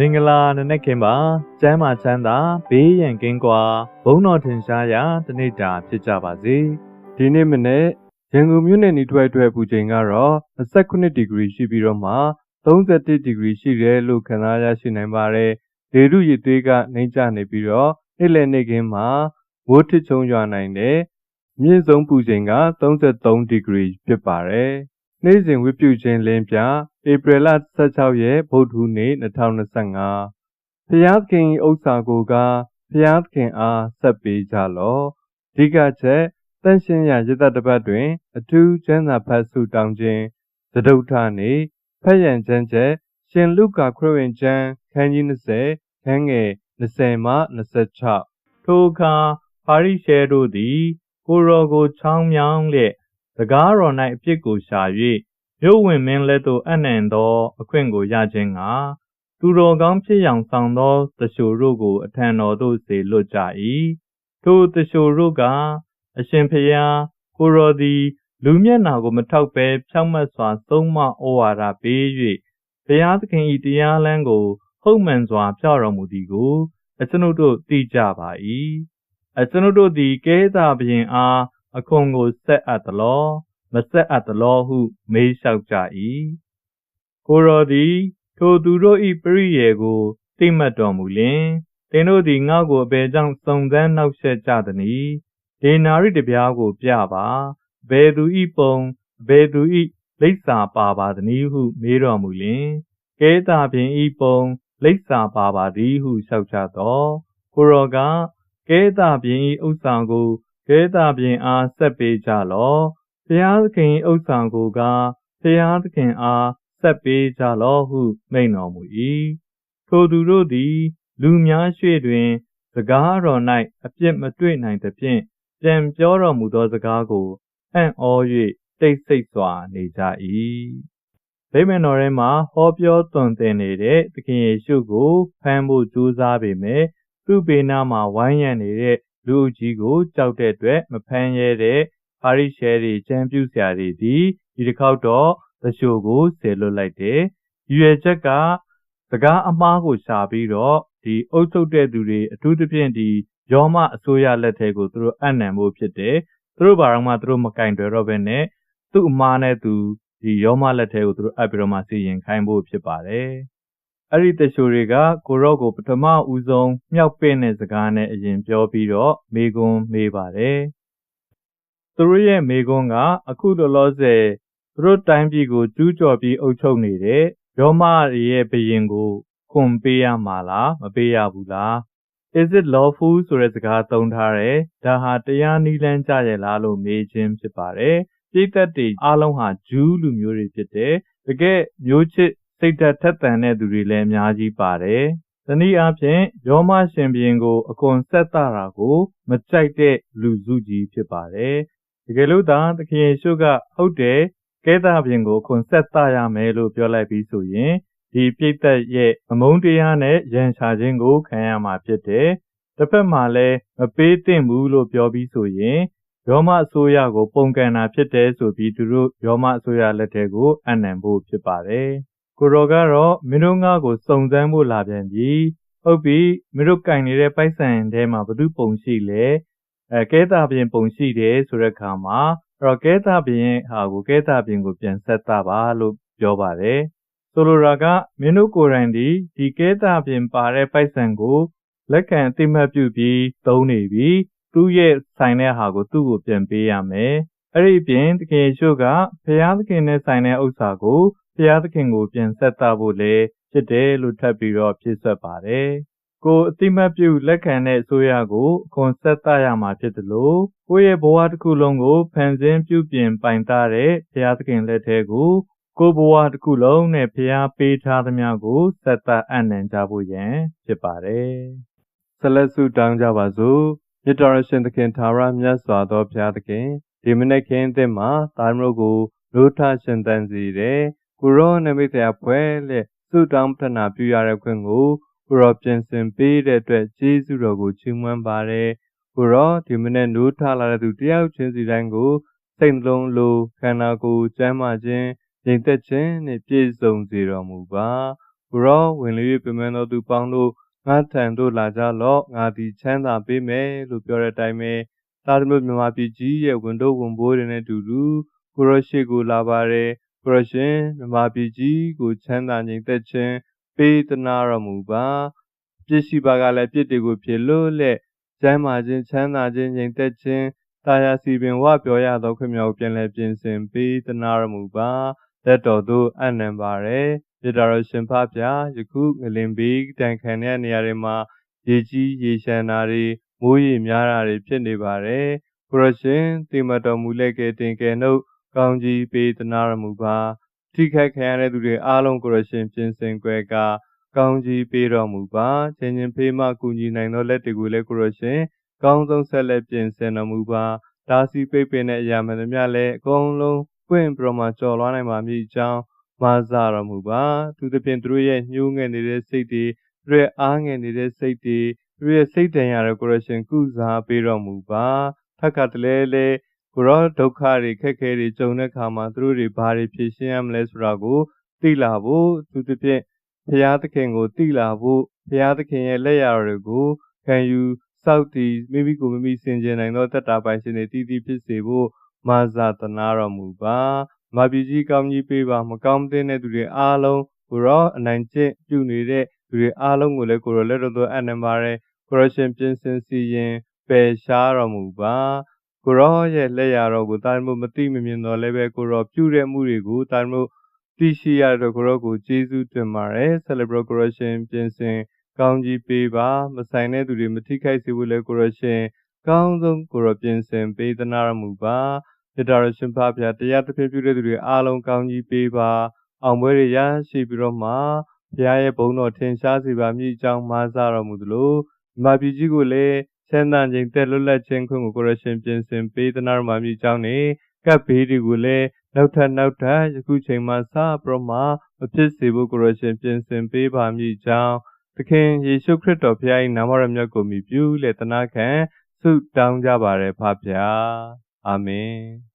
မင်္ဂလာနနက်ခင်းပါကျမ်းမာချမ်းသာဘေးရန်ကင်းကွာဘုန်းတော်ထင်ရှားရာတနေ့တာဖြစ်ကြပါစေဒီနေ့မနေ့ရန်ကုန်မြို့နယ်နေထွက်အတွက်ပူချိန်ကတော့29ဒီဂရီရှိပြီးတော့မှ31ဒီဂရီရှိတယ်လို့ခန့်မှန်းရရှိနိုင်ပါတယ်လေထုရည်သွေးကနှိမ့်ကျနေပြီးတော့နေ့လယ်နေ့ခင်းမှာမိုးထစ်ချုံရွာနိုင်တယ်မြင့်ဆုံးပူချိန်က33ဒီဂရီဖြစ်ပါတယ်နေ့စဉ်ဝိပုချင်းလင်းပြ ဧပြီလ16ရက်ဗုဒ္ဓဟူးနေ့2025ဖျားခင်ဥစ္စာကိုကဖျားခင်အားဆက်ပေးကြလော့အဓိကချက်တန့်ရှင်းရာရတ္တတပတ်တွင် အထူးကျမ်းစာဖတ်ဆုတောင်းခြင်းသဒုဋ္ဌနေဖတ်ရန်ကျမ်းချက်ရှင်လုကာခရစ်ဝင်ကျမ်းခန်းကြီး20ခန်းငယ်20မှ26ထိုအခါပါရိရှဲတို့သည် ကိုရောကိုချောင်းမြောင်းလျက်စကားတော်၌အပြစ်ကိုရှာ၍ မြို့ဝင်မင်းလက်သို့အနှံသော အခွင့်ကိုရခြင်းကသူတော်ကောင်းဖြစ်យ៉ាងဆောင်သောတရှိုတို့ကို အထံတော်သို့စေလွတ်ကြ၏ထိုတရှိုတို့ကအရှင်ဖျားကိုရောသည် လူမျက်နာကိုမထောက်ဘဲဖြောင့်မတ်စွာ သုံးမဩဝါဒပေး၍ဘုရားသခင်၏တရားလမ်းကို ဟုတ်မှန်စွာပြတော်မူသည်ကို အကျွန်ုပ်တို့သိကြပါ၏အကျွန်ုပ်တို့သည်ကဲသာဘရင်အားအခွန်ကိုဆက်အပ်သလော မဆက်အပ်သလောဟု မေးလျှောက်ကြ၏ကိုရောသည် ထိုသူတို့၏ပရိယေကိုသိမှတ်တော်မူလျင်သင်တို့သည်ငါ့ကိုအဘယ်ကြောင့်စုံစမ်းနှောက်ယှက်ကြသနည်းဒေနာရိတပြားကိုပြပါဘယ်သူ၏ပုံဘယ်သူ၏လိပ်စာပါပါသနည်းဟုမေးတော်မူလျင်ကဲတာပင်၏ပုံလိပ်စာပါပါသည်ဟုလျှောက်ကြသောကိုရောကကဲတာပင်၏ဥစ္စာကိုကဲတာပင်အားဆက်ပေးကြလော့ ဘုရားသခင်ဥစ္စာကိုကဘုရားသခင်အားဆက်ပေးကြလော့ဟုမိန့်တော်မူ၏ထိုသူတို့သည် လူများရွှေ့တွင် စကားတော်၌အပြစ်မတွေ့နိုင်သဖြင့်ပြန်ပြောတော်မူသောစကားကိုအံ့ဩ၍တိတ်ဆိတ်စွာနေကြ၏ဗိမာန်တော်ထဲမှာဟောပြောသွန်သင်နေတဲ့သခင်ယေရှုကိုဖမ်းဖို့ကြိုးစားပေမဲ့သူ့ဘေးနားမှာဝိုင်းရံနေတဲ့လူအကြီးကိုကြောက်တဲ့အတွက်မဖမ်းရဲတဲ့ ပါရိရှဲတွေကျမ်းပြုဆရာတွေသည်ဒီတစ်ခေါက်တော့သရှို့ကိုဆယ်လွတ်လိုက်တယ်။ရွယ်ချက်ကစကားအမားကိုရှာပြီးတော့ဒီအုပ်ချုပ်တဲ့သူတွေအထူးသဖြင့်ဒီယောမအစိုးရလက်ထဲကိုသူတို့အနံဖို့ဖြစ်တယ်။သူတို့ဘာတော့မှသူတို့မကင်တွေတော့ပဲနဲ့သူ့အမားနဲ့သူဒီယောမလက်ထဲကိုသူတို့အပ်ပြီးတော့မှစီရင်ခိုင်းဖို့ဖြစ်ပါတယ်။အဲ့ဒီတချို့တွေကကိုရော့ကိုပထမဦးဆုံးမြောက်ပင့်တဲ့စကားနဲ့အရင်ပြောပြီးတော့မေကွန်းမေးပါတယ်။ သူတို့ရဲ့မေကွန်းကအခုလောလောဆယ်သူတို့တိုင်းပြည်ကိုကျူးကျော်ပြီးအုပ်ချုပ်နေတဲ့ရောမရဲ့ဘုရင်ကိုခွန်ပေးရမှာလားမပေးရဘူးလား Is it lawful ဆိုတဲ့စကားသုံးထားတယ်ဒါဟာတရားနည်းလမ်းကြရဲ့လားလို့မေးခြင်းဖြစ်ပါတယ်ပြည်သက်တွေအားလုံးဟာဂျူးလူမျိုးတွေဖြစ်တယ်တကယ်မျိုးချစ်စိတ်ဓာတ်ထက်သန်တဲ့သူတွေလည်းအများကြီးပါတယ်တနည်းအားဖြင့်ယောမရှင်ဘုရင်ကိုအခွန်ဆက်တာကို မကြိုက်တဲ့လူစုကြီးဖြစ်ပါတယ် တကယ်လို့သာသခင်ယေရှုကဟုတ်တယ်ကဲသာပြင်ကိုခွန်ဆက်သရမယ်လို့ပြောလိုက်ပြီးဆိုရင်ဒီပြိတ္တရဲ့အမုန်းတရားနဲ့ရန်ရှာခြင်းကိုခံရမှာဖြစ်တယ်။တစ်ဖက်မှာလည်းမပေးသင့်ဘူးလို့ပြောပြီးဆိုရင်ရောမအစိုးရကို ပုံကန်တာဖြစ်တယ်ဆိုပြီးသူတို့ရောမအစိုးရလက်ထဲကိုအနံဖို့ဖြစ်ပါတယ်။ကိုရောကတော့မင်းတို့ငါ့ကိုစုံစမ်းဖို့လာပြန်ပြီ။ဟုတ်ပြီမင်းတို့ကင်နေတဲ့ပိုက်ဆံထဲမှာဘသူပုံရှိလဲ။ အဲကဲတာပြင်ပုံရှိတယ်ဆိုတဲ့အခါမှာအဲ့တော့ကဲတာဘင်ရဲ့ဟာကိုကဲတာဘင်ကိုပြန်ဆက်တာပါလို့ပြောပါတယ်ဆိုလိုတာကမင်းတို့ကိုယ်တိုင်ဒီဒီကဲတာဘင်ပါတဲ့ပိုက်ဆံကိုလက်ခံအတိမတ်ပြုပြီးသုံးနေပြီသူ့ရဲ့ဆိုင်တဲ့ဟာကိုသူ့ကိုပြန်ပေးရမယ်အဲ့ဒီပြင်တကယ်ရှို့ကဘုရားသခင်နဲ့ဆိုင်တဲ့ဥစ္စာကိုဘုရားသခင်ကိုပြန်ဆက်တာဖို့လေဖြစ်တယ်လို့ထပ်ပြီးတော့ဖြည့်ဆွတ်ပါတယ် ကိုအတိမတ်ပြုလက်ခံတဲ့အစိုးရကိုအခွန်ဆက်သရမှာဖြစ်တယ်လို့ကိုယ့်ရဲ့ဘဝတစ်ခုလုံးကိုဖန်ဆင်းပြုပြင်ပိုင်တာတဲ့ဘုရားသခင်လက်ထဲကိုကိုယ်ဘဝတစ်ခုလုံးနဲ့ဘုရားပေးထားသမျှကိုဆက်သအနံ့ကြဖို့ရန်ဖြစ်ပါတယ်။ဆက်လက်ဆုတောင်းကြပါစို့။မြတ်တော်ရှင်သခင်သာရမြတ်စွာသောဘုရားသခင်ဒီမနေ့ခင်းသစ်မှာတာမတို့ကိုလို့ထရှင်တန်စီတဲ့ကိုရောနမိတ်ဆရာဖွဲလက်ဆုတောင်းပတနာပြုရတဲ့ခွင့်ကို ကိုရောပြင်ဆင်ပေးတဲ့အတွက်ကျေးဇူးတော်ကိုချီးမွမ်းပါတယ်ကိုရောဒီမနေ့နိုးထလာတဲ့သူတယောက်ချင်းစီတိုင်းကိုစိတ်နှလုံးလိုခန္ဓာကိုယ်ကျမ်းမာခြင်းငြိမ်သက်ခြင်းနဲ့ပြည့်စုံစေတော်မူပါကိုရောဝင်လေ၍ပြမန်းသောသူပေါင်းတို့ငါထံသို့လာကြလော့ငါသည်ချမ်းသာပေးမယ်လို့ပြောတဲ့အတိုင်းပဲတာသမတ်မြန်မာပြည်ကြီးရဲ့ဝန်တို့ဝန်ဘိုးတွေနဲ့တူတူကိုရောရှိကိုလာပါတယ်ကိုရောရှင်မြန်မာပြည်ကြီးကိုချမ်းသာငြိမ်သက်ခြင်း ပေးသနာတော်မူပါပြည့်ရှိပါကလည်းပြည့်တွေကိုဖြေလို့လက်ကျမ်းမာခြင်းချမ်းသာခြင်းငြိမ်သက်ခြင်းတာယာစီပင်ဝပြောရသောခွင့်မြောက်ပြန်လည်ပြင်ဆင်ပေးသနာတော်မူပါလက်တော်သို့အံ့နံပါれပြတော်ရှင်ဖဗျာယခုငလင်ဘေးတန်ခံတဲ့နေရာတွေမှာရေကြီးရေရှမ်းတာတွေမိုးရေများတာတွေဖြစ်နေပါတယ်ကိုရရှင်တိမတော်မူလက်ကဲတင်ကဲနှုတ်ကောင်းကြီးပေးသနာတော်မူပါ ထိခိုက်ခံရတဲ့သူတွေအားလုံးကိုရရှင်ပြင်ဆင်ကြွယ်ကကောင်းကြီးပေးတော်မူပါချင်းချင်းဖေးမှကူညီနိုင်သောလက်တွေကိုလည်းကိုရရှင်ကောင်းဆုံးဆက်လက်ပြင်ဆင်တော်မူပါဒါစီပိတ်ပင်တဲ့အရာမှန်သမျှလည်းအကုန်လုံးပွင့်ပြမကြော်လွှားနိုင်ပါမည်အကြောင်းမာစာတော်မူပါသူသဖြင့်သူတို့ရဲ့ညှိုးငယ်နေတဲ့စိတ်တွေသူတို့ရဲ့အားငယ်နေတဲ့စိတ်တွေသူတို့ရဲ့စိတ်တန်ရာတဲ့ကိုရရှင်ကုစားပေးတော်မူပါထပ်ခါတလဲလဲ ကိုရောဒုက္ခတွေခက်ခဲတွေကြုံတဲ့အခါမှာသူတို့တွေဘာတွေဖြေရှင်းရမလဲဆိုတာကိုသိလာဖို့သူသဖြင့်ဘုရားသခင်ကိုသိလာဖို့ဘုရားသခင်ရဲ့လက်ရာတော်တွေကိုခံယူစောက်တည်မိမိကိုမိမိစင်ကြင်နိုင်သောတတ္တာပိုင်ရှင်တွေတည်တည်ဖြစ်စေဖို့မာဇာတနာတော်မူပါမပြည်ကြီးကောင်းကြီးပေးပါမကောင်းတဲ့သူတွေအားလုံးကိုရောအနိုင်ကျင့်ပြုနေတဲ့သူတွေအားလုံးကိုလည်းကိုရောလက်တော်သွအနံပါရဲကိုရောရှင်ပြင်ဆင်စီရင်ပယ်ရှားတော်မူပါ ကိုရောရဲ့လက်ရာတော်ကိုတာမှုမသိမမြင်တော်လည်းပဲကိုရောပြုတဲ့မှုတွေကိုတာမှုသိရှိရတဲ့ကိုရောကိုကျေးဇူးတင်ပါတယ် celebrate ကိုရောရှင်ပြင်ဆင်ကောင်းကြီးပေးပါမဆိုင်တဲ့သူတွေမထိခိုက်စေဘူးလေကိုရောရှင်ကောင်းဆုံးကိုရောပြင်ဆင်ပေးသနာတော်မူပါမြတ်တော်ရှင်ဖဖျားတရားသဖြင့်ပြုတဲ့သူတွေအားလုံးကောင်းကြီးပေးပါအောင်ပွဲတွေရရှိပြီးတော့မှဘုရားရဲ့ဘုန်းတော်ထင်ရှားစေပါမည်အကြောင်းမှားစားတော်မူသလိုမြမပြည်ကြီးကိုလည်း ချမ်းသာခြင်းတက်လွတ်လပ်ခြင်းခွင့်ကိုကိုရရှင်ပြင်ဆင်ပေးသနာတော်မူမည်အကြောင်းနဲ့ကပ်ဘေးတွေကိုလည်းနောက်ထပ်နောက်ထပ်ယခုချိန်မှစပြီးမှမဖြစ်စေဖို့ကိုရရှင်ပြင်ဆင်ပေးပါမည်အကြောင်းသခင်ယေရှုခရစ်တော်ဖခင်၏နာမတော်မြတ်ကိုမြည်ပြုလက်သနာခံဆုတောင်းကြပါရယ်ဖဖျားအာမင်